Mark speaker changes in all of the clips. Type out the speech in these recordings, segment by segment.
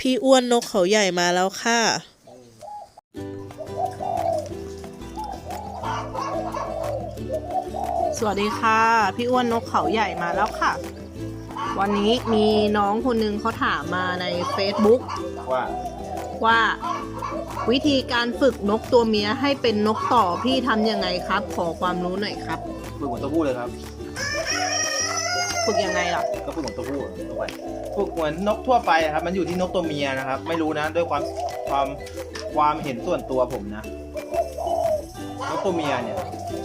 Speaker 1: พี่อ้วนนกเขาใหญ่มาแล้วค่ะ สวัสดีค่ะ พี่อ้วนนกเขาใหญ่มาแล้วค่ะ วันนี้มีน้องคนนึงเขาถามมาใน Facebook
Speaker 2: ว่า
Speaker 1: ว่า วิธีการฝึกนกตัวเมียให้เป็นนกต่อพี่ทำยังไงครับ ขอความรู้หน่อยครับ
Speaker 2: ฝึกเหมือนตัวผู้เลยครับ
Speaker 1: ฝึกยังไงล่ะ
Speaker 2: ก็ฝึกเหมือนตัวผู้ทั่วไปฝึกเหมือนนกทั่วไปครับ มันอยู่ที่นกตัวเมียนะครับ ไม่รู้นะ ด้วยความความความเห็นส่วนตัวผมนะ นกตัวเมียเนี่ย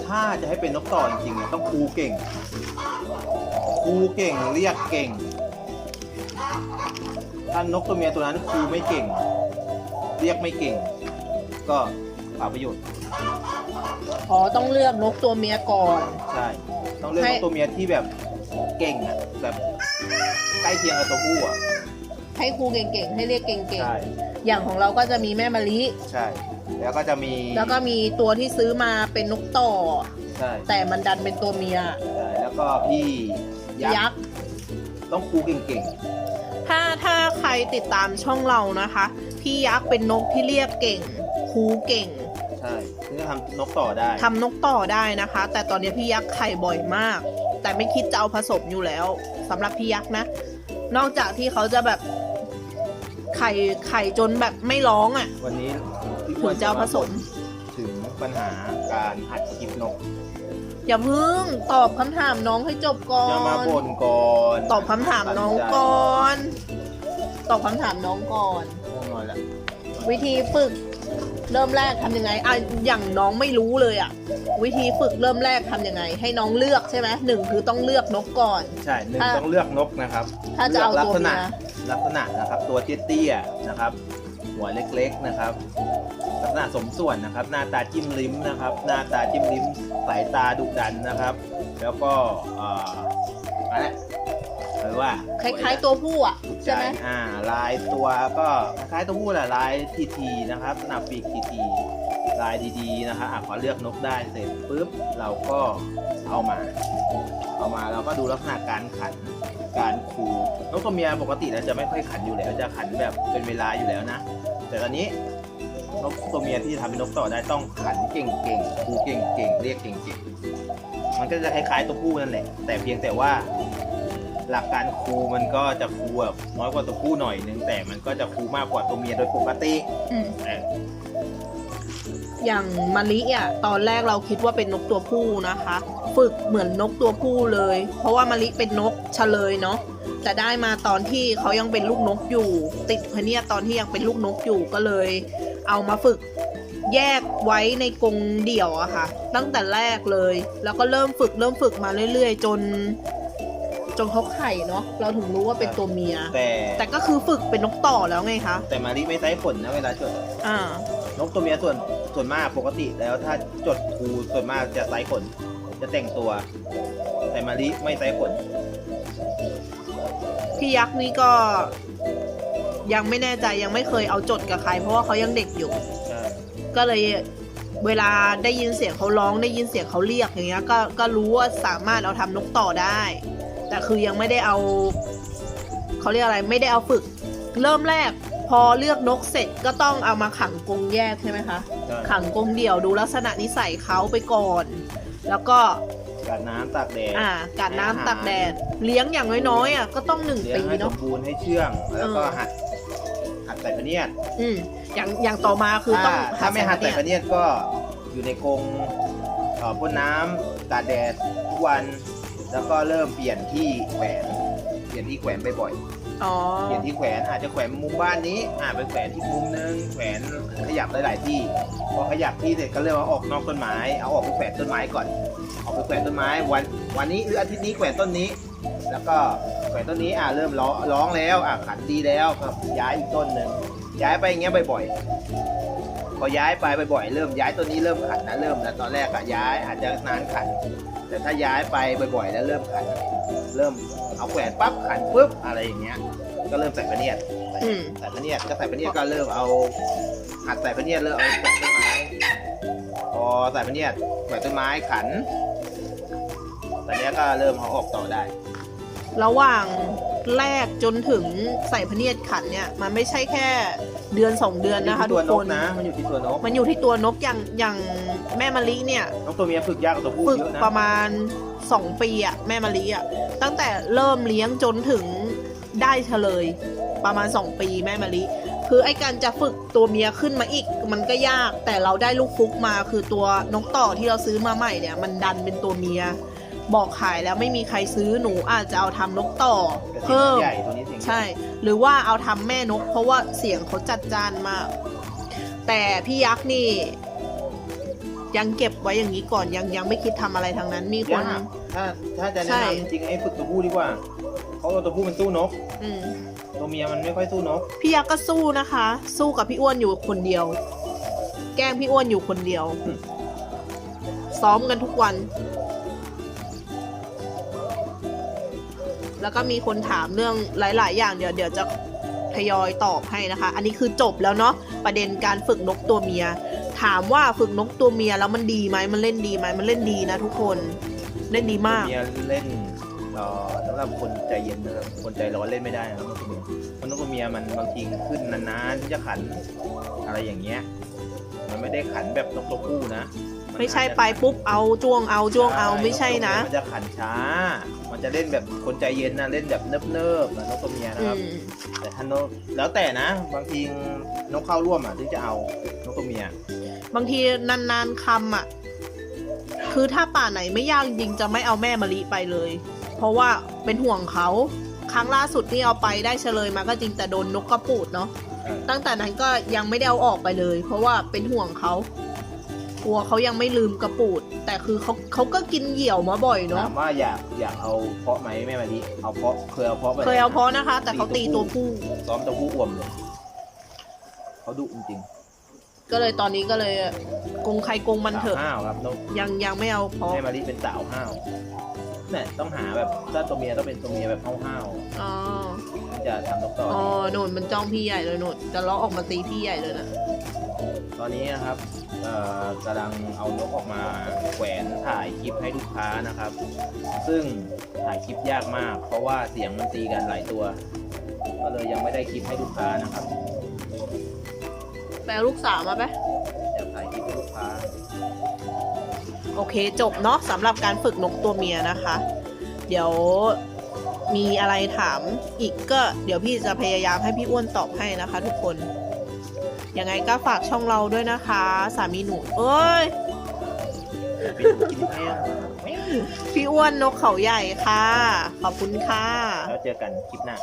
Speaker 2: ถ้าจะให้เป็นนกต่อจริงๆเนี่ยต้องคูเก่ง คูเก่งเรียกเก่ง ถ้านกตัวเมียตัวนั้นคูไม่เก่ง เรียกไม่เก่ง ก็เปล่าประโยชน์
Speaker 1: อ๋อต้องเลือกนกตัวเมียก่อน
Speaker 2: ใช่ ต้องเลือก
Speaker 1: ให้
Speaker 2: นกตัวเมียที่แบบ เก่งอะแบบใกล้เคียงกับตัวผู้อะ
Speaker 1: ให้ครูเก่งๆ ให้เรียกเก่ง
Speaker 2: ใช่
Speaker 1: ๆ อย่างของเราก็จะมีแม่มะลิ
Speaker 2: ใช่ แล้วก็จะมี
Speaker 1: แล้วก็มีตัวที่ซื้อมาเป็นนกต่อ
Speaker 2: ใช่
Speaker 1: แต่มันดันเป็นตัวเมีย
Speaker 2: ใช่แล้วก็พี่ยั
Speaker 1: ยั
Speaker 2: ก
Speaker 1: ก
Speaker 2: ษ์
Speaker 1: ษ์
Speaker 2: ต้องคูเก่ง
Speaker 1: ถ้าถ้าใครติดตามช่องเรานะคะ พี่ยักษ์เป็นนกที่เรียกเก่งครูเก่ง
Speaker 2: ๆใช่ถึงจะทำนกต่อได้
Speaker 1: ทำนกต่อได้นะคะ แต่ตอนนี้พี่ยักษ์ไข่บ่อยมาก แต่ไม่คิดจะเอาผสมอยู่แล้วสำหรับพี่ยักษ์นะ นอกจากที่เขาจะแบบไข่ไข่จนแบบไม่ร้องอะ่ะ
Speaker 2: วันนี้พี่
Speaker 1: ถึงจะเอาผสม
Speaker 2: ถึงปัญหาการหัดคลิปนก
Speaker 1: อย่าเพิ่งตอบคำถามน้องให้จบก่อ
Speaker 2: อย่านมาบ่นก่อน
Speaker 1: ตอบคำถามน้องก่อน ตอบคำถามน้องก่อน
Speaker 2: ง่วงนอนแล้ว
Speaker 1: วิธีฝึก เริ่มแรกทำยังไงอะอย่างน้องไม่รู้เลยอะ วิธีฝึกเริ่มแรกทำยังไง ให้น้องเลือกใช่ไหมหนึ่งคือต้องเลือกนกก่อน
Speaker 2: ใช่หนึ่ง
Speaker 1: ถ้า
Speaker 2: ต้องเลือกนกนะครับ
Speaker 1: ถ้าจะเอา
Speaker 2: ลืกลั
Speaker 1: ตัว
Speaker 2: ษณะ
Speaker 1: เมีย
Speaker 2: ลักษณะนะครับ ตัวเตี้ยๆนะครับ หัวเล็กๆนะครับ ลักษณะสมส่วนนะครับ หน้าตาจิ้มลิ้มนะครับ หน้าตาจิ้มลิ้มสายตาดุดันนะครับ แล้วก็เอ่ออะไร หรือว่า
Speaker 1: คล้าย ๆ ตัวผู้อะใช่ไหม
Speaker 2: อ่า ลายตัวก็คล้ายๆตัวผู้แหละลายทีทีๆนะครับหน้าปีกทีทีๆลายดีๆนะครับอะพอเลือกนกได้เสร็จปุ๊บเราก็เอามา เอามาเราก็ดูลักษณะการขันการคูนกตัวเมียปกติเราจะไม่ค่อยขันอยู่แล้ว จะขันแบบเป็นเวลาอยู่แล้วนะ แต่ตอนนี้นกตัวเมียที่จะทำเป็นนกต่อได้ต้องขันเก่งๆคูเก่งๆเรียกเก่งๆมันก็จะคล้ายๆตัวผู้นั่นแหละแต่เพียงแต่ว่า หลักการคูมันก็จะคูแบบน้อยกว่าตัวผู้หน่อยนึงแต่มันก็จะคูมากกว่าตัวเมียโดยปกติ
Speaker 1: อืม
Speaker 2: เออ
Speaker 1: อย่างมะลิอะตอนแรกเราคิดว่าเป็นนกตัวผู้นะคะ ฝึกเหมือนนกตัวผู้เลย เพราะว่ามะลิเป็นนกเฉลยเนาะแต่ได้มาตอนที่เขายังเป็นลูกนกอยู่ ติดพะเนียดตอนที่ยังเป็นลูกนกอยู่ก็เลย เอามาฝึกแยกไว้ในกรงเดี่ยวอะค่ะ ตั้งแต่แรกเลย แล้วก็เริ่มฝึกเริ่มฝึกมาเรื่อย ๆ จน จนเขาไข่เนาะเราถึงรู้ว่าเป็นตัวเมีย
Speaker 2: แต่
Speaker 1: แต่ก็คือฝึกเป็นนกต่อแล้วไงคะ
Speaker 2: แต่มารีไม่ไซส์ผลนะเวลาจด
Speaker 1: อ่า
Speaker 2: นกตัวเมียส่วนส่วนมากปกติแล้วถ้าจดคูส่วนมากจะไซส์ผลจะแต่งตัว แต่มารีไม่ไซส์ผล
Speaker 1: พี่ยักษ์นี่ก็ ยังไม่แน่ใจยังไม่เคยเอาจดกับใคร เพราะว่าเขายังเด็กอยู่
Speaker 2: ใช่
Speaker 1: ก็เลยเวลาได้ยินเสียงเขาร้องได้ยินเสียงเขาเรียกอย่างเงี้ยก็ก็รู้ว่าสามารถเอาทำนกต่อได้ แต่คือยังไม่ได้เอาเขาเรียกอะไรไม่ได้เอาฝึก เริ่มแรก พอเลือกนกเสร็จก็ต้องเอามาขังกรงแยกใช่ไหมคะ
Speaker 2: ใช่
Speaker 1: ขังกรงเดี่ยวดูลักษณะนิสัยเขาไปก่อน แล้วก็
Speaker 2: กัดน้ำตากแดด
Speaker 1: อ่ากัดน้ำตักแดดเลี้ยงอย่างน้อยๆอะก็ต้องหนึ่ง
Speaker 2: เลี้ย
Speaker 1: ปี
Speaker 2: งให้ส
Speaker 1: เนาะ
Speaker 2: มบูรณ์ให้เชื่อง แล้วก็
Speaker 1: เออ
Speaker 2: หัด หัดใส่พะเนียด
Speaker 1: อืมอย่างอย่างต่อมาคือต้
Speaker 2: ถ้า
Speaker 1: อง
Speaker 2: ถ้าไม่หัด
Speaker 1: ใส่
Speaker 2: ใส่
Speaker 1: เนี่ย
Speaker 2: พะเนียดก็อยู่ในกรงเอ่อพ่นน้ำตากแดดทุกวัน แล้วก็เริ่มเปลี่ยนที่แขวนเปลี่ยนที่แขวนบ่อยๆ
Speaker 1: อ๋อ
Speaker 2: เปลี่ยนที่แขวนอาจจะแขวนมุมบ้านนี้อ่าไปแขวนที่มุมนึงแขวนขยับหลายๆที่ พอขยับที่เสร็จก็เริ่มเอาออกนอกต้นไม้เอาออกไปแขวนต้นไม้ก่อนออกไปแขวนต้นไม้วันวันนี้หรืออาทิตย์นี้แขวนต้นนี้ แล้วก็แขวนต้นนี้อ่าเริ่มร้องร้องแล้วอ่าขันดีแล้วก็ย้ายอีกต้นหนึ่งย้ายไปอย่างเงี้ยบ่อยๆ พอย้ายไปบ่อยๆเริ่มย้ายต้นนี้เริ่มขันนะเริ่มแล้วตอนแรกอะย้ายอาจจะนานขันแต่ถ้าย้ายไปบ่อยๆแล้วเริ่มขันเริ่มเอาแขวนปั๊บขันปุ๊บอะไรอย่างเงี้ย ก็เริ่มใส่พะเนียด
Speaker 1: อืม
Speaker 2: ใส่พะเนียดก็ใส่พะเนียดก็เริ่มเอาหัดใส่พะเนียดเริ่มเอาแขวนต้นไม้พอใส่พะเนียดแขวนต้นไม้ขันตอนเนี้ยก็เริ่มเอาออกต่อได้
Speaker 1: ระหว่าง แรกจนถึงใส่พะเนียดขันเนี่ยมันไม่ใช่แค่เดือนสองเดือนนะคะ
Speaker 2: อยู่
Speaker 1: ทุ
Speaker 2: ที่
Speaker 1: ก
Speaker 2: ตัวน
Speaker 1: ค
Speaker 2: ก
Speaker 1: น
Speaker 2: นะ มันอยู่ที่ตัวนก
Speaker 1: มันอยู่ที่ตัวนกอย่างอย่างแม่มะลิเนี่ย
Speaker 2: นกตัวเมียฝึกยากกว่าตัวผู้
Speaker 1: ฝึก
Speaker 2: เยอะนะ
Speaker 1: ประมาณ 2 ปีอะแม่มะลิอะตั้งแต่เริ่มเลี้ยงจนถึงได้เฉลย ประมาณ 2 ปีแม่มะลิคือไอ้การจะฝึกตัวเมียขึ้นมาอีก มันก็ยากแต่เราได้ลูกฟุกมาคือตัวนกต่อที่เราซื้อมาใหม่เนี่ย มันดันเป็นตัวเมีย บอกขายแล้วไม่มีใครซื้อหนูอาจจะเอาทำนกต่อ
Speaker 2: แต่เสีย
Speaker 1: เพิ่
Speaker 2: ง
Speaker 1: ม
Speaker 2: ใหญ่ตัวนี้เสียงใหญ่
Speaker 1: ใช่ หรือว่าเอาทำแม่นก เพราะว่าเสียงเขาจัดจานมาก แต่พี่ยักษ์นี่ ยังเก็บไว้อย่างนี้ก่อนยังยังไม่คิดทำอะไรทางนั้นมีคน
Speaker 2: ยากถ้าถ้าจะ
Speaker 1: ใช่
Speaker 2: แนะนำจริงๆให้ฝึกตัวผู้ดีกว่า เพราะว่าตัวผู้มันสู้นก
Speaker 1: อืม
Speaker 2: ตัวเมียมันไม่ค่อยสู้นก
Speaker 1: พี่ยักษ์ก็สู้นะคะ สู้กับพี่อ้วนอยู่คนเดียว แกล้งพี่อ้วนอยู่คนเดียว
Speaker 2: อืม
Speaker 1: ซ้อมกันทุกวัน แล้วก็มีคนถามเรื่องหลาย ๆ อย่างเดี๋ยวเดี๋ยวจะทยอยตอบให้นะคะ อันนี้คือจบแล้วเนาะประเด็นการฝึกนกตัวเมีย ถามว่าฝึกนกตัวเมียแล้วมันดีไหมมันเล่นดีไหมมันเล่นดีนะทุกคนเล่นดีมาก
Speaker 2: เมียเล่นเอ่อสำหรับคนใจเย็นนะครับคนใจร้อนเล่นไม่ได้นะครับนกตัวเมียเพราะนกตัวเมียมันบางทีขึ้นนานๆที่จะขันอะไรอย่างเงี้ย มันไม่ได้ขันแบบนกตัวผู้นะ
Speaker 1: ไม่ใช่
Speaker 2: อาจจะ
Speaker 1: ไปปุ๊บเอาจ้วงเอาจ้วงเอาไม่ใช่นะ
Speaker 2: มันจะขันช้า มันจะเล่นแบบคนใจเย็นนะเล่นแบบเนิบๆนะนกตัวเมียนะครับ
Speaker 1: อืม
Speaker 2: แต่ถ้านกแล้วแต่นะ บางทีนกเข้าร่วมอะถึงจะเอานกตัวเมีย
Speaker 1: บางทีนานๆคำอะ คือถ้าป่าไหนไม่ยากจริงๆจะไม่เอาแม่มะลิไปเลย เพราะว่าเป็นห่วงเขาครั้งล่าสุดที่เอาไปได้เฉลยมาก็จริงแต่โดนนกกระปูดเนาะตั้งแต่นั้นก็ยังไม่ได้เอาออกไปเลย เพราะว่าเป็นห่วงเขา กลัวเขายังไม่ลืมกระปูด แต่คือเขาเขาก็กินเหยี่ยวมาบ่อยเนาะ
Speaker 2: ถามว่าอยากอยากเอาเพาะไหมแม่มาดิเอาเพาะเคยเอาเพาะไป
Speaker 1: เคยเอาเพาะนะคะ แต่เขาตีตัวผู้
Speaker 2: ซ้อมตัวผู้อ่วมเลยเขาดุจริง
Speaker 1: ก็เลยตอนนี้ก็เลยกงใครกง
Speaker 2: ๆ
Speaker 1: มันเถอะ
Speaker 2: สาวห้าวครับนก
Speaker 1: ยังยังไม่เอาเพาะ
Speaker 2: แม่มาดิเป็นสาวห้าวเนี่ยต้องหาแบบถ้าตัวเมียต้องเป็นตัวเมียแบบห้าว
Speaker 1: อ๋อ
Speaker 2: ๆถึงจะทำนกต่อ
Speaker 1: อ๋อ
Speaker 2: ดี
Speaker 1: หนุนมันจ้องพี่ใหญ่เลยหนุนจะล้อออกมาตีพี่ใหญ่เลยนะ
Speaker 2: ตอนนี้นะครับเอ่อกำลังเอานกออกมาแขวนถ่ายคลิปให้ลูกค้านะครับ ซึ่งถ่ายคลิปยากมาก เพราะว่าเสียงมันตีกันหลายตัว ก็เลยยังไม่ได้คลิปให้ลูกค้านะครับ
Speaker 1: แปลลูกสาวมาไหม
Speaker 2: อยากถ่ายคลิปให้ลูกค้า
Speaker 1: โอเคจบเนาะสำหรับการฝึกนกตัวเมียนะคะ เดี๋ยวมีอะไรถามอีกก็เดี๋ยวพี่จะพยายามให้พี่อ้วนตอบให้นะคะทุกคน ยังไงก็ฝากช่องเราด้วยนะคะ สามีหนู เอ้ย
Speaker 2: ไปดูกินแห้ง
Speaker 1: พี่อ้วนนกเขาใหญ่ค่ะ ขอบคุณค่ะ
Speaker 2: แล้วเจอกันคลิปหน้า